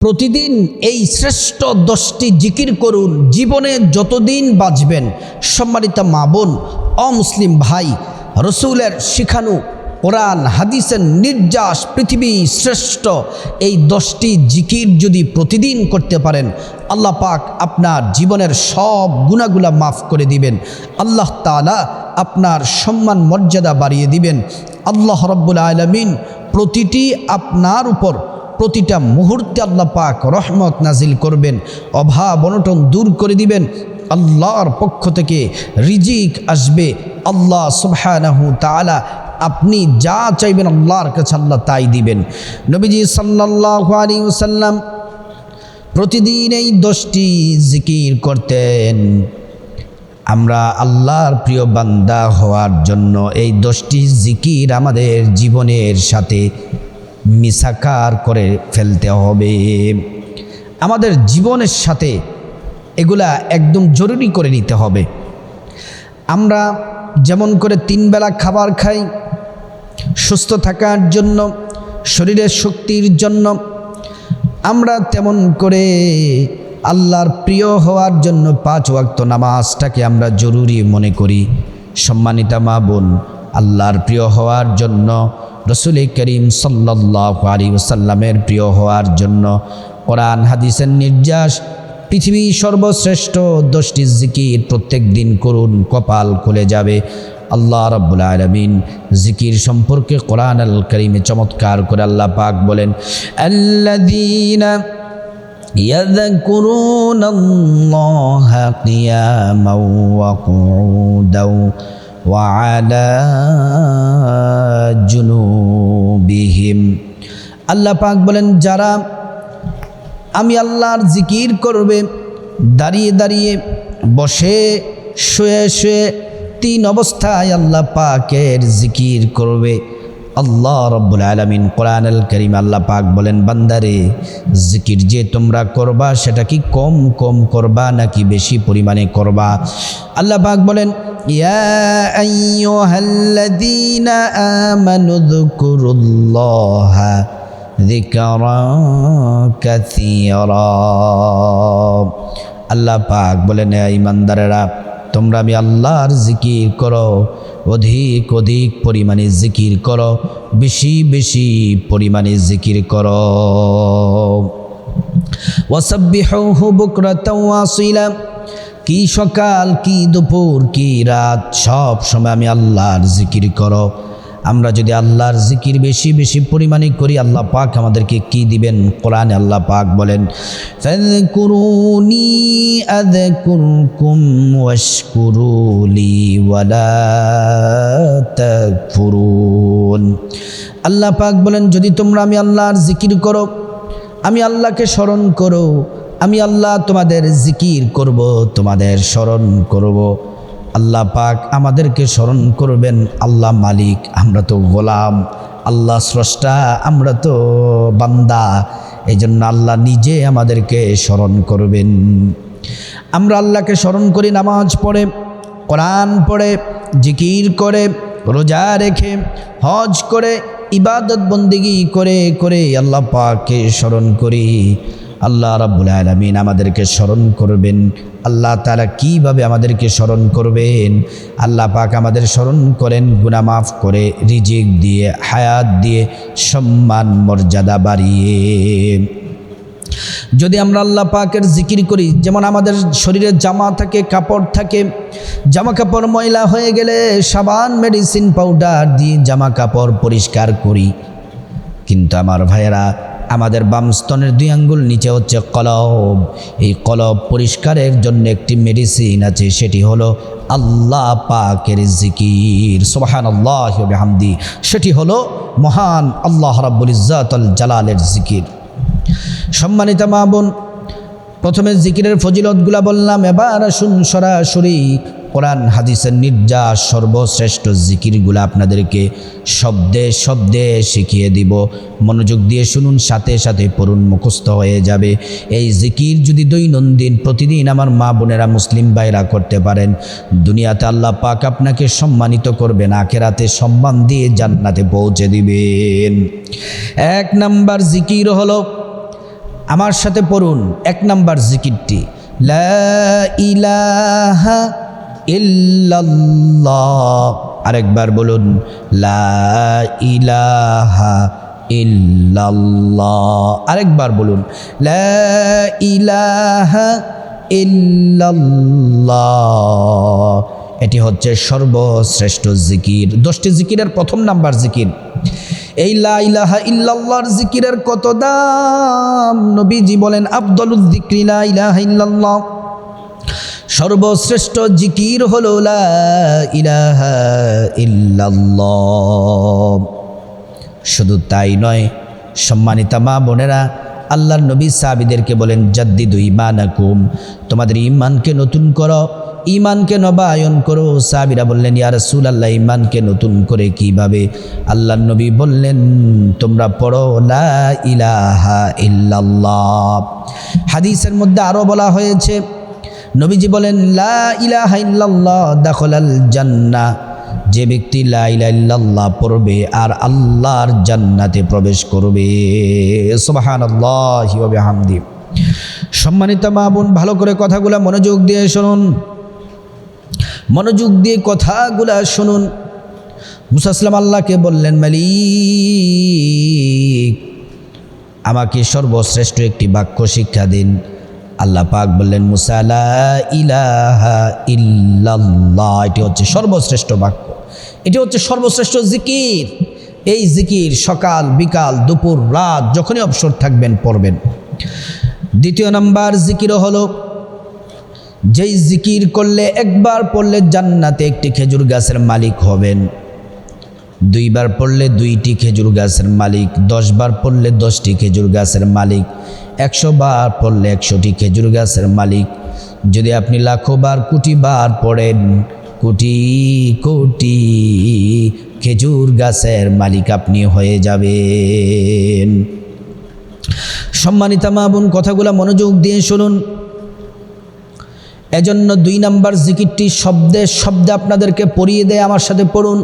প্রতিদিন এই শ্রেষ্ঠ দশটি জিকির করুন। জীবনে যতদিন বাঁচবেন, সম্মানিত মা বোন, অমুসলিম ভাই, রসুলের শিখানু, কোরআন, হাদিসের নির্যাস, পৃথিবী শ্রেষ্ঠ। এই দশটি জিকির যদি প্রতিদিন করতে পারেন, আল্লাহ পাক আপনার জীবনের সব গুণাগুলা মাফ করে দিবেন। আল্লাহ তালা আপনার সম্মান মর্যাদা বাড়িয়ে দিবেন। আল্লাহ রব্বুল আলমিন প্রতিটি আপনার উপর প্রতিটা মুহূর্তে আল্লাহ পাক রহমত নাজিল করবেন, অভাব অনটন দূর করে দিবেন, আল্লাহর পক্ষ থেকে রিজিক আসবে, আল্লাহ সুবহানাহু তাআলা আপনি যা চাইবেন আল্লাহর কাছে আল্লাহ তাই দিবেন। নবীজি সাল্লাল্লাহু আলাইহি ওয়াসাল্লাম প্রতিদিন এই দশটি জিকির করতেন। আমরা আল্লাহর প্রিয় বান্দা হওয়ার জন্য এই দশটি জিকির আমাদের জীবনের সাথে মিসাকার করে ফেলতে হবে। আমাদের জীবনের সাথে এগুলা একদম জরুরি করে নিতে হবে। আমরা যেমন করে তিন বেলা খাবার খাই, সুস্থ থাকার জন্য, শরীরের শক্তির জন্য, আমরা তেমন করে আল্লাহর প্রিয় হওয়ার জন্য পাঁচ ওয়াক্ত নামাজটাকে আমরা জরুরি মনে করি। সম্মানিতা মা বোন আল্লাহর প্রিয় হওয়ার জন্য রসুল করিম সাল্লাহ আলী ওসাল্লামের প্রিয় হওয়ার জন্য কোরআন হাদিসের নির্যাস পৃথিবী সর্বশ্রেষ্ঠ দশটি জিকির প্রত্যেক দিন করুন কপাল খুলে যাবে আল্লাহ রব্বুল আলমিন জিকির সম্পর্কে কোরআন আল করিমে চমৎকার করে আল্লাহ পাক বলেন আল্লাদিনা يذكرون الله قياما وقعودا وعلى جنوبهم আল্লাহ পাক বলেন যারা আমি আল্লাহর জিকির করবে দাঁড়িয়ে দাঁড়িয়ে বসে শুয়ে শুয়ে তিন অবস্থায় আল্লাহ পাকের জিকির করবে আল্লাহ রব্বুল আলমিন কোরআন আল করিম আল্লাহ পাক বলেন, বান্দারে, জিকির যে তোমরা করবা সেটা কি কম কম করবা নাকি বেশি পরিমাণে করবা? আল্লাহ পাক বলেন আল্লাহ পাক বলেন ইমানদারেরা তোমরা আমি আল্লাহর জিকির করো, অধিক অধিক পরিমাণে জিকির করো, বেশি বেশি পরিমাণে জিকির করো। ওয়াসাব্বিহুহু বুকরাতাও ওয়াসিলা, কি সকাল, কি দুপুর, কি রাত, সব সময় আমি আল্লাহর জিকির করো। আমরা যদি আল্লাহর জিকির বেশি বেশি পরিমাণে করি, আল্লাহ পাক আমাদেরকে কি দিবেন? কোরআনে আল্লাহ পাক বলেন আল্লাহ পাক বলেন, যদি তোমরা আমি আল্লাহর জিকির করো, আমি আল্লাহকে স্মরণ করো, আমি আল্লাহ তোমাদের জিকির করব, তোমাদের স্মরণ করব। আল্লাহ পাক আমাদেরকে স্মরণ করবেন, আল্লাহ মালিক, আমরা তো গোলাম, আল্লাহ স্রষ্টা, আমরা তো বান্দা। এই জন্য আল্লাহ নিজে আমাদেরকে স্মরণ করবেন। আমরা আল্লাহকে স্মরণ করি নামাজ পড়ে, কোরআন পড়ে, জিকির করে, রোজা রেখে, হজ করে ইবাদত বন্দিগি করে করে আল্লাহ পাককে স্মরণ করি। আল্লাহ রাব্বুল আলমিন আমাদেরকে স্মরণ করবেন। আল্লাহ তালা কীভাবে আমাদেরকে স্মরণ করবেন? আল্লাহ পাক আমাদের স্মরণ করেন গুনা মাফ করে, রিজিক দিয়ে, হায়াত দিয়ে, সম্মান, মর্যাদা বাড়িয়ে। যদি আমরা আল্লাহ পাকের জিকির করি, যেমন আমাদের শরীরে জামা থাকে, কাপড় থাকে, জামা কাপড় ময়লা হয়ে গেলে সাবান, মেডিসিন, পাউডার দিয়ে জামা কাপড় পরিষ্কার করি। কিন্তু আমার ভাইয়েরা আমাদের বামস্তনের দুই আঙ্গুল, নিচে হচ্ছে কলব। এই কলব পরিষ্কারের জন্য একটি মেডিসিন আছে, সেটি হলো আল্লাহ পাকের জিকির। সোহান আল্লাহ হামদি সেটি হলো মহান আল্লাহ রাব্বুল ইজ্জাতুল জালালের জিকির। সম্মানিত মা বোন, প্রথমে জিকিরের ফজিলতগুলা বললাম, এবার আসুন সরাসরি কোরআন, হাদিসের নির্যাস, সর্বশ্রেষ্ঠ জিকিরগুলো আপনাদেরকে শব্দে শব্দে শিখিয়ে দিব। মনোযোগ দিয়ে শুনুন, সাথে সাথে পড়ুন, মুখস্থ হয়ে যাবে। এই জিকির যদি দৈনন্দিন, প্রতিদিন আমার মা বোনেরা মুসলিম ভাইরা করতে পারেন, দুনিয়াতে আল্লাহ পাক আপনাকে সম্মানিত করবেন আখেরাতে সম্মান দিয়ে জান্নাতে পৌঁছে দিবেন। এক নাম্বার জিকির হলো, আমার সাথে পড়ুন, এক নাম্বার জিকিরটি, লা ইলাহা ইল্লাল্লাহ। আরেকবার বলুন, লা ইলাহা ইল্লাল্লাহ। আরেকবার বলুন, লা ইলাহা ইল্লাল্লাহ। এটি হচ্ছে সর্বশ্রেষ্ঠ জিকির। দশটি জিকিরের প্রথম নাম্বার জিকির। এই লাইলাহা ইল্লাল্লাহর জিকিরের কত দাম? নবীজি বলেন আব্দুল যিকরি লা ইলাহা ইল্লাল্লাহ। সর্বশ্রেষ্ঠ জিকির হল ইলাহা শুধু তাই নয়, সম্মানিতা মা বোনেরা, আল্লাহর নবী সাহাবিদেরকে বলেন, জাদ্দিদু ইমানাকুম তোমাদের ইমানকে নতুন করো ইমানকে নবায়ন করো। সাহাবিরা বললেন, ইয়া রাসূল আল্লাহ ইমানকে নতুন করে কীভাবে? আল্লাহর নবী বললেন, তোমরা পড়ো, লা ইলাহা ইল্লাল্লাহ। হাদিসের মধ্যে আরও বলা হয়েছে নবীজি বলেন, লা দাখলাল যে ব্যক্তি লা ইলাহা পড়বে আর আল্লাহর জান্নাতে প্রবেশ করবে। বিহামদি। সম্মানিত মা বোন, ভালো করে কথাগুলো মনোযোগ দিয়ে শুনুন। মনোযোগ দিয়ে কথাগুলা শুনুন। মুসাসলাম আল্লাহকে বললেন, মালিক, আমাকে সর্বশ্রেষ্ঠ একটি বাক্য শিক্ষা দিন। আল্লাহ পাক বললেন মুসালা ইলাহা ইল্লাল্লাহ। এটি হচ্ছে সর্বশ্রেষ্ঠ বাক্য। এটি হচ্ছে সর্বশ্রেষ্ঠ জিকির। এই জিকির সকাল, বিকাল, দুপুর, রাত, যখনই অবসর থাকবেন, পড়বেন। দ্বিতীয় নাম্বার জিকিরও হলো, যেই জিকির করলে একবার পড়লে জান্নাতে একটি খেজুর গাছের মালিক হবেন। দুইবার পড়লে দুইটি খেজুর গাছের মালিক, দশবার পড়লে দশটি খেজুর গাছের মালিক একশো বার পড়লে একশোটি খেজুর গাছের মালিক। যদি আপনি লাখো বার কোটি বার পড়েন, কোটি কোটি খেজুর গাছের মালিক আপনি হয়ে যাবেন। সম্মানিতা মা বোন, কথাগুলো মনোযোগ দিয়ে শুনুন। এজন্য দুই নাম্বার জিকিরটি শব্দে শব্দে আপনাদেরকে পড়িয়ে দেয়, আমার সাথে পড়ুন।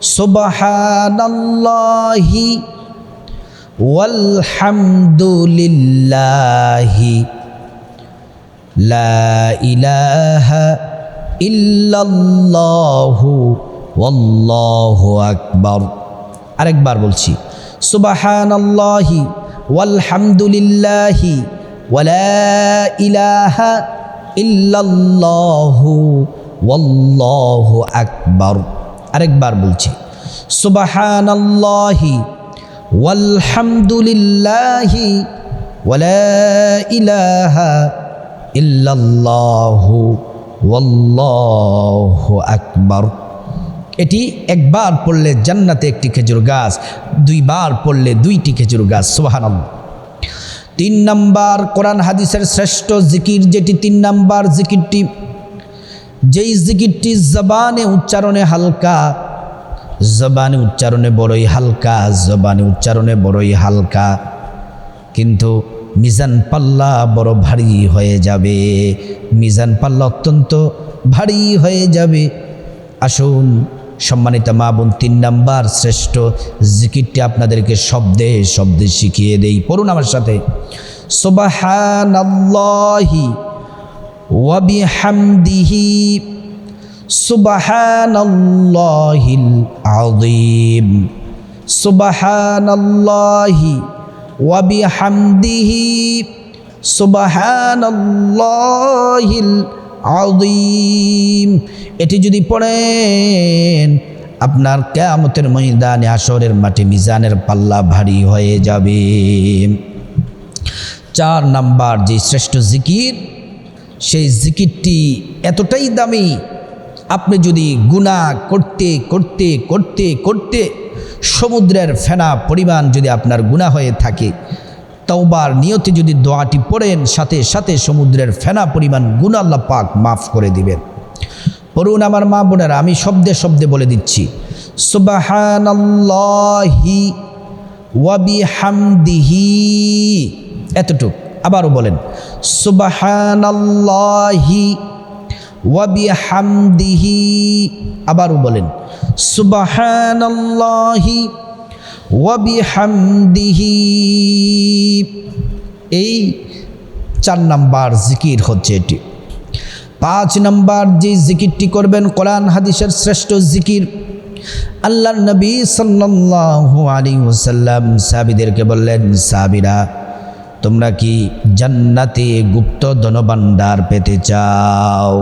সুবহানাল্লাহি ওয়ালহামদুলিল্লাহি লা ইলাহা ইল্লাল্লাহু ওয়াল্লাহু আকবার। আরেকবার বলছি, সুবহানাল্লাহি ওয়ালহামদুলিল্লাহি ওয়ালা ইলাহা ইল্লাল্লাহু ওয়াল্লাহু আকবার। আরেকবার বলছি, সুবহানাল্লাহি ওয়ালহামদুলিল্লাহি ওয়ালা ইলাহা ইল্লাল্লাহু ওয়াল্লাহু আকবার। এটি একবার পড়লে জান্নাতে একটি খেজুর গাছ, দুইবার পড়লে দুইটি খেজুর গাছ, সুবহানাল্লাহ। তিন নাম্বার কোরআন হাদিসের শ্রেষ্ঠ জিকির, যেটি তিন নাম্বার জিকিরটি যেই জিকিরটি জবানে উচ্চারণে হালকা, জবানে উচ্চারণে বড়ই হালকা, জবানে উচ্চারণে বড়ই হালকা, কিন্তু মিজান পাল্লা বড় ভারী হয়ে যাবে, মিজান পাল্লা অত্যন্ত ভারী হয়ে যাবে। আসুন সম্মানিত মা বোন, তিন নাম্বার শ্রেষ্ঠ জিকিরটি আপনাদেরকে শব্দে শব্দে শিখিয়ে দেই। পড়ুন আমার সাথে। সুবহানাল্লাহি। ওয়া বিহামদিহি সুবহানাল্লাহিল আযীম। সুবহানাল্লাহি ওয়া বিহামদিহি সুবহানাল্লাহিল আযীম। এটি যদি পড়েন, আপনার কেয়ামতের ময়দানে আসরের মাঠে মিজানের পাল্লা ভারী হয়ে যাবে। চার নাম্বার যে শ্রেষ্ঠ জিকির সেই জিকিরটি এতটাই দামি, আপনি যদি গুণা করতে করতে করতে করতে সমুদ্রের ফেনা পরিমাণ যদি আপনার গুণা হয়ে থাকে, তওবার নিয়তে যদি দোয়াটি পড়েন, সাথে সাথে সমুদ্রের ফেনা পরিমাণ গুণ আল্লাহ পাক মাফ করে দিবেন। পড়ুন আমার মা বোনেরা, আমি শব্দে শব্দে বলে দিচ্ছি। সুবাহানাল্লাহি ওয়াবিহামদিহি এতটুক। আবারও বলেন, সুবাহানাল্লাহি আবারও বলেন, সুবাহানাল্লাহি ওয়াবিহামদিহি এই চার নাম্বার জিকির হচ্ছে এটি। পাঁচ নাম্বার যে জিকিরটি করবেন, কোরআন হাদিসের শ্রেষ্ঠ জিকির। আল্লাহ নবী সাল্লাল্লাহু আলাইহি ওয়াসাল্লাম সাহাবীদেরকে বললেন, সাহাবীরা তোমরা কি জান্নাতে গুপ্ত ধনভাণ্ডার পেতে চাও?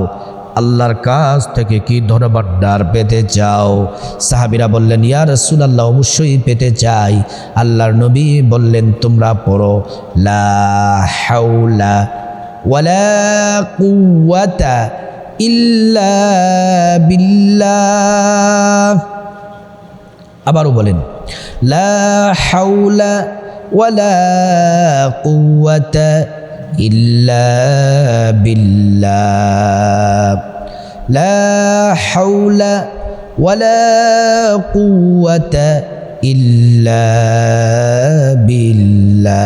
আল্লাহর কাছ থেকে কি ধনভাণ্ডার পেতে চাও? সাহাবিরা বললেন, ইয়া রাসূলুল্লাহ, অবশ্যই পেতে চাই। আল্লাহর নবী বললেন, তোমরা পড়ো, লা ওয়ালা ইল্লা আবারও বলেন, লা হাওলা ওয়ালা কুওয়াতা ইল্লা বিল্লাহ লা হাওলা ওয়ালা কুওয়াতা ইল্লা বিল্লাহ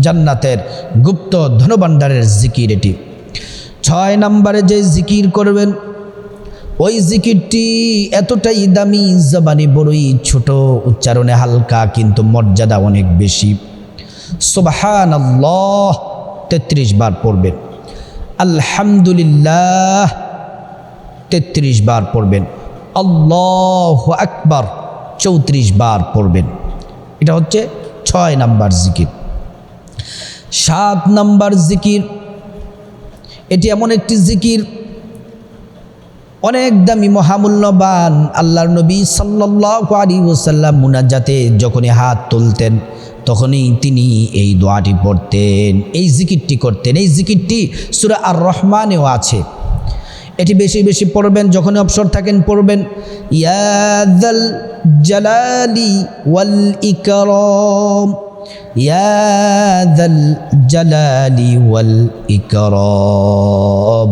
জান্নাতের গুপ্ত ধনভাণ্ডারের জিকির এটি। ছয় নম্বরে যে জিকির করবেন ওই জিকিরটি এতটাই দামি, জবানি বড়ই ছোট, উচ্চারণে হালকা, কিন্তু মর্যাদা অনেক বেশি। সোবাহান আল্লাহ তেত্রিশ বার পড়বেন। আলহামদুলিল্লাহ, তেত্রিশ বার পড়বেন। আল্লাহ আকবার, চৌত্রিশ বার পড়বেন। এটা হচ্ছে ছয় নাম্বার জিকির। সাত নাম্বার জিকির, এটি এমন একটি জিকির অনেক দামি মহামূল্যবান আল্লাহর নবী সাল্লাল্লাহু আলাইহি ওয়াসাল্লাম মুনাজাতে যখনই হাত তুলতেন, তখনই তিনি এই দোয়াটি পড়তেন, এই জিকিরটি করতেন। এই জিকিরটি সূরা আর রহমানেও আছে। এটি বেশি বেশি পড়বেন যখন অবসর থাকেন পড়বেন। ইয়াদাল জালালি ওয়াল ইকরাম। ইয়াদাল জালালি ওয়াল ইকরাম।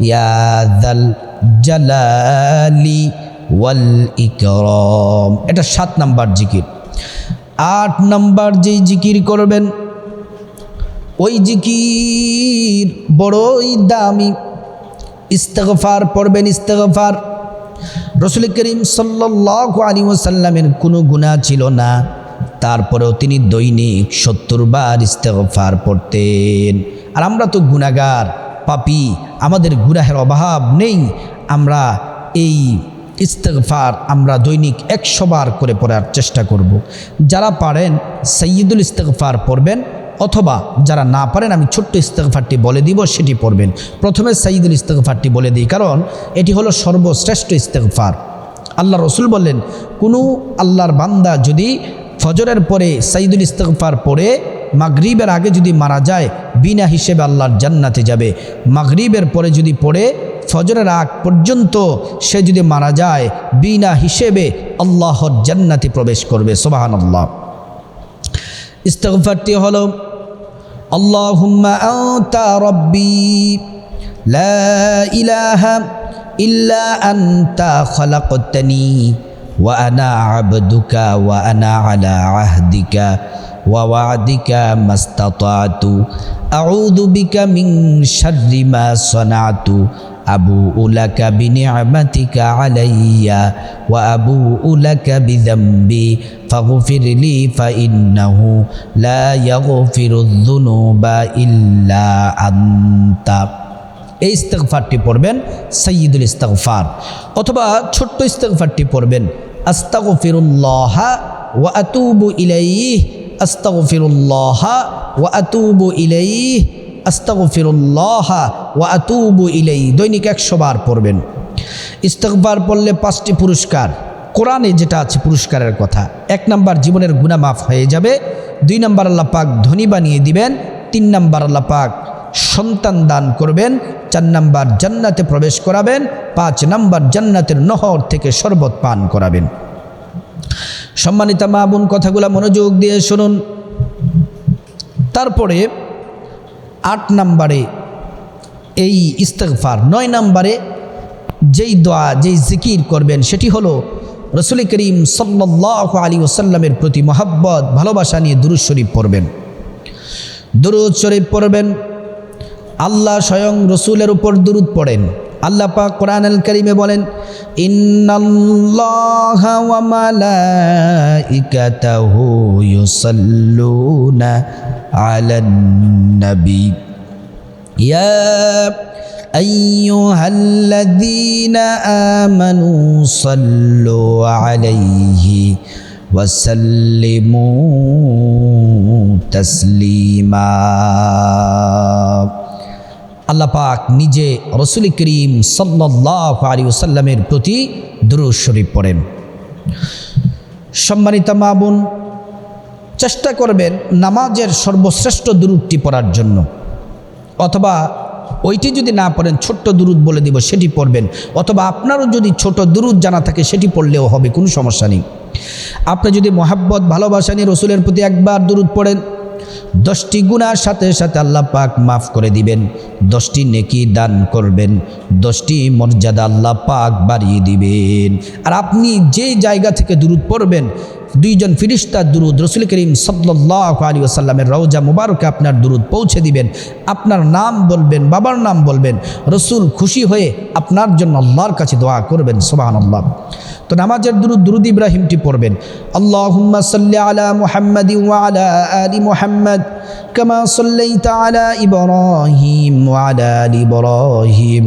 ইয়াদাল জালালি ওয়াল ইকরাম। এটা সাত নাম্বার জিকির। আট নাম্বার যেই জিকির করবেন, ওই জিকির বড়ই দামি। ইস্তগফার পড়বেন, ইস্তগফার। রসুল করিম সাল্লাল্লাহু আলাইহি ওয়াসাল্লামের কোনো গুনাহ ছিল না। তারপরেও তিনি দৈনিক সত্তর বার ইস্তগফার পড়তেন। আর আমরা তো গুনাগার পাপি, আমাদের গুনাহের অভাব নেই। আমরা এই ইস্তগফার আমরা দৈনিক একশো বার করে পড়ার চেষ্টা করব। যারা পারেন সৈয়দুল ইস্তগফার পড়বেন, অথবা যারা না পারেন, আমি ছোট্ট ইস্তগফারটি বলে দিব, সেটি পড়বেন। প্রথমে সঈদুল ইস্তগফারটি বলে দিই, কারণ এটি হলো সর্বশ্রেষ্ঠ ইস্তগফার। আল্লাহ রসুল বললেন, কোনো আল্লাহর বান্দা যদি ফজরের পরে সাইদুল ইস্তগফার পড়ে মাগরিবের আগে যদি মারা যায়, বিনা হিসেবে আল্লাহর জান্নাতে যাবে। মাগরিবের পরে যদি পড়ে, ফজরের আগ পর্যন্ত সে যদি মারা যায়, বিনা হিসেবে আল্লাহর জান্নাতে প্রবেশ করবে। সোবাহান আল্লাহ ইস্তগফারটি হলো আনতা রব্বি ইলাহা ইল্লা আনতা খলাকতানি, ওয়া আনা আবদুকা, ওয়া আনা আলা আহদিকা ওয়া ওয়াদিকা মাস্তাতাতু আউযু বিকা মিন শাররি মা সানাতু أبوء لك بنعمتك علي وأبوء لك بذنبي فاغفر لي فإنه لا يغفر الذنوب إلا أنت এই ইস্তেগফারটি পড়বেন সৈয়দুল ইস্তেগফার অথবা ছোট্ট ইস্তেগফারটি পড়বেন আস্তাগফিরুল্লাহ ওয়া আতুবু ইলাইহি আস্তাগফিরুল্লাহ ওয়া আতুবু ইলাইহি, আস্তাগফিরুল্লাহ ওয়া আতুবু ইলাই দৈনিক একশো বার পড়বেন। ইস্তকবার পড়লে পাঁচটি পুরস্কার। কোরআনে যেটা আছে পুরস্কারের কথা। এক নাম্বার, জীবনের গুণা মাফ হয়ে যাবে। দুই নাম্বার, আল্লাহ পাক ধনী বানিয়ে দিবেন। তিন নাম্বার, আল্লাহ পাক সন্তান দান করবেন। চার নাম্বার, জান্নাতে প্রবেশ করাবেন। পাঁচ নাম্বার, জান্নাতের নহর থেকে শরবত পান করাবেন। সম্মানিতা মা বোন কথাগুলো মনোযোগ দিয়ে শুনুন। তারপরে আট নাম্বারে এই ইস্তেগফার, নয় নাম্বারে যেই দোয়া, যেই জিকির করবেন, সেটি হলো রসুল করিম সাল্লাহ আলী ওসাল্লামের প্রতি মহাব্বত, ভালোবাসা নিয়ে দুরুদ শরীফ পড়বেন। দুরুদ শরীফ পড়বেন। আল্লাহ স্বয়ং রসুলের উপর দুরুদ পড়েন। আল্লাহ পাক কোরআন আল করিমে বলেন ইন্নাল্লাহ ওয়া মালাইকাতাহু ইউসাল্লুনা আলান নবী ইয়া أيها الذين آمنوا صلوا عليه وسلموا تسليما আল্লাহ পাক নিজে রসুল করিম সাল্লাহ আলী ওসাল্লামের প্রতি দুরুদ শরীফ পড়েন। সম্মানিত মা বোন, চেষ্টা করবেন নামাজের সর্বশ্রেষ্ঠ দুরুদটি পড়ার জন্য। অথবা ওইটি যদি না পড়েন, ছোট্ট দুরুদ বলে দিব, সেটি পড়বেন। অথবা আপনারও যদি ছোট দুরুদ জানা থাকে, সেটি পড়লেও হবে, কোনো সমস্যা নেই। আপনি যদি মোহাব্বত, ভালোবাসা নিয়ে রসুলের প্রতি একবার দুরুদ পড়েন দশটি গুণার সাথে সাথে আল্লাহ পাক মাফ করে দিবেন। দশটি নেকি দান করবেন। দশটি মর্যাদা আল্লাহ পাক বাড়িয়ে দিবেন। আর আপনি যে জায়গা থেকে দূরত পড়বেন দুইজন ফিরিস্তার দুরুদ রসুল করিম সাল্লাহ আলী আসাল্লামের রওজা মুবারকে আপনার দুরুদ পৌঁছে দিবেন, আপনার নাম বলবেন, বাবার নাম বলবেন, রসুল খুশি হয়ে আপনার জন্য আল্লাহর কাছে দোয়া করবেন সোবাহান আল্লাহ তো নামাজের দুরুদ দুরুদ ইব্রাহিমটি পড়বেন। আল্লাহুম্মা সাল্লি আলা আলা আলি মুহাম্মাদ আলা আলি ইব্রাহিম।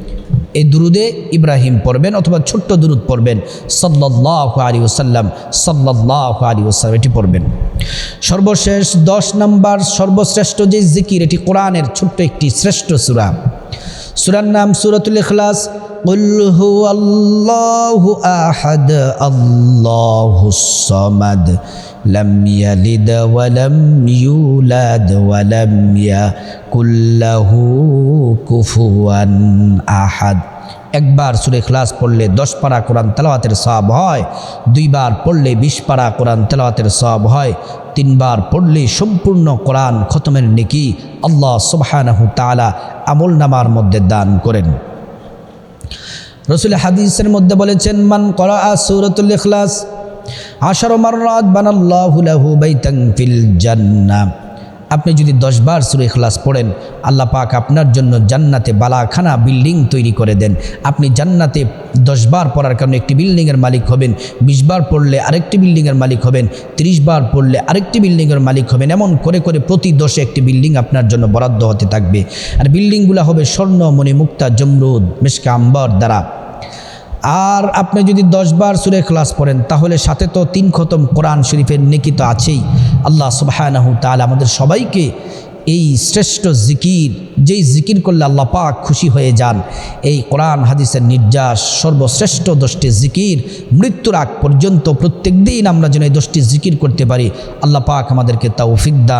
এই দুরুদে ইব্রাহিম পড়বেন অথবা ছোট্ট দুরুদ পড়বেন। সল্লাহ আলী ওসাল্লাম সল্লাহ আলী ওসাল্লাম এটি পড়বেন। সর্বশেষ দশ নম্বর সর্বশ্রেষ্ঠ যে জিকির, এটি কোরআনের ছোট্ট একটি শ্রেষ্ঠ সুরা। সুরার নাম সুরাতুল ইখলাস আল্লাহ আহাদ, আল্লাহ সমাদ। لم يلد ولم يولد ولم يكن له كفوا أحد একবার সুরে খ্লাস পড়লে দশ পারা কোরআন তেলাওয়াতের সব হয় দুইবার পড়লে বিশ পারা কোরআন তেলাওয়াতের সব হয় তিনবার পড়লে সম্পূর্ণ কোরআন খতমের নেকি আল্লাহ সুবহানাহু তাআলা আমল নামার মধ্যে দান করেন রসুল হাদিসের মধ্যে বলেছেন মান করা সুরতুল ইখলাস আশার মাররাত বানাল্লাহু লাহু ফিল জান্নাহ। আপনি যদি দশবার সুরে ইখলাস পড়েন, আল্লাহ পাক আপনার জন্য জান্নাতে বালাখানা বিল্ডিং তৈরি করে দেন। আপনি জান্নাতে দশবার পড়ার কারণে একটি বিল্ডিংয়ের মালিক হবেন বিশবার পড়লে আরেকটি বিল্ডিংয়ের মালিক হবেন বার পড়লে আরেকটি বিল্ডিংয়ের মালিক হবেন, এমন করে করে প্রতি দশে একটি বিল্ডিং আপনার জন্য বরাদ্দ হতে থাকবে। আর বিল্ডিংগুলো হবে স্বর্ণ মণি মুক্তা জমরুদ, মেশকা, আম্বর দ্বারা। আর আপনি যদি দশবার সুরে ক্লাস পড়েন, তাহলে সাথে তো তিন খতম কোরআন শরীফের নেকি তো আছেই। আল্লাহ সুবাহানাহু তাহলে আমাদের সবাইকে এই শ্রেষ্ঠ জিকির, যেই জিকির করলে আল্লাহ পাক খুশি হয়ে যান। এই কোরআন, হাদিসের নির্যাস, সর্বশ্রেষ্ঠ দশটি জিকির মৃত্যুর আগ পর্যন্ত প্রত্যেক দিন আমরা যেন এই দশটি জিকির করতে পারি, আল্লাহ পাক আমাদেরকে তাও দান।